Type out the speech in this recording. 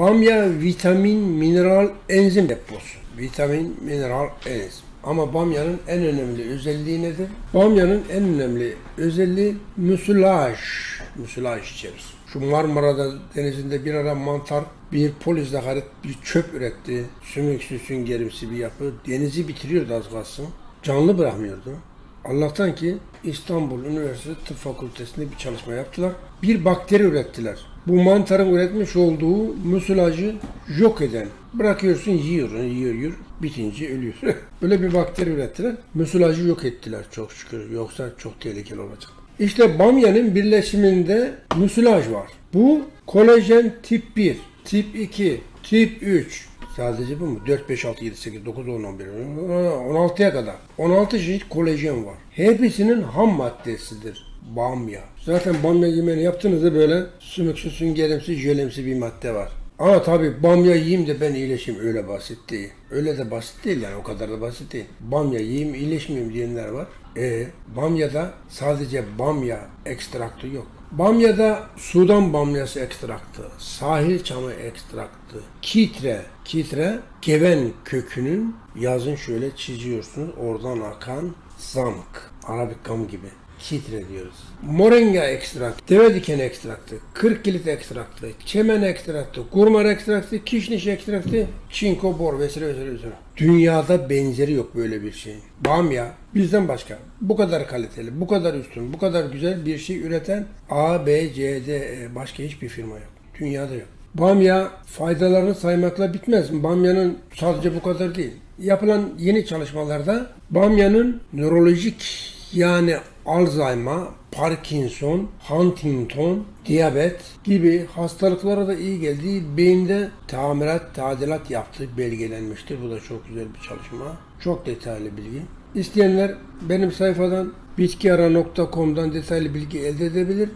Bamya vitamin, mineral, enzim deposu. Vitamin, mineral, enzim. Ama bamyanın en önemli özelliği nedir? Bamyanın en önemli özelliği müsilaj. Müsilaj içerir. Şu Marmara'da denizinde bir ara mantar, bir polis hakaret, bir çöp üretti. Sümüksü süngerimsi bir yapı. Denizi bitiriyordu az kalsın. Canlı bırakmıyordu. Allah'tan ki İstanbul Üniversitesi Tıp Fakültesi'nde bir çalışma yaptılar. Bir bakteri ürettiler. Bu mantarın üretmiş olduğu müsilajı yok eden. Bırakıyorsun yiyor, yiyor, yiyor. Bitince ölüyor. Böyle bir bakteri ürettiler. Müsilajı yok ettiler çok şükür. Yoksa çok tehlikeli olacak. İşte bamyanın birleşiminde müsilaj var. Bu kolajen tip 1, tip 2, tip 3, Sadece bu mu? 4, 5, 6, 7, 8, 9, 10, 11, 16'ya kadar. 16 çeşit kolajen var. Hepsinin ham maddesidir. Bamya. Zaten bamya yemeğini yaptığınızda böyle sümüksü, süngerimsi, jölemsi bir madde var. Ama tabi bamya yiyeyim de ben iyileşeyim öyle basit değil. Öyle de basit değil yani o kadar da basit değil. Bamya yiyeyim iyileşmeyeyim diyenler var. E bamyada sadece bamya ekstraktı yok. Bamya'da Sudan bamyası ekstraktı, sahil çamı ekstraktı, kitre, kitre geven kökünün yazın şöyle çiziyorsunuz oradan akan zamk, Arabik gam gibi. Kitre diyoruz. Moringa ekstraktı, deve diken ekstraktı, kırk kilit ekstraktı, çemen ekstraktı, kurmar ekstraktı, kişniş ekstraktı, çinko bor vesaire vesaire vesaire. Dünyada benzeri yok böyle bir şeyin. Bamya bizden başka bu kadar kaliteli, bu kadar üstün, bu kadar güzel bir şey üreten A, B, C, D E, başka hiçbir firma yok. Dünyada yok. Bamya faydalarını saymakla bitmez. Bamyanın sadece bu kadar değil. Yapılan yeni çalışmalarda bamyanın nörolojik yani Alzheimer, Parkinson, Huntington, diyabet gibi hastalıklara da iyi geldiği beyinde tamirat, tadilat yaptığı belgelenmiştir. Bu da çok güzel bir çalışma. Çok detaylı bilgi. İsteyenler benim sayfadan bitkiara.com'dan detaylı bilgi elde edebilir.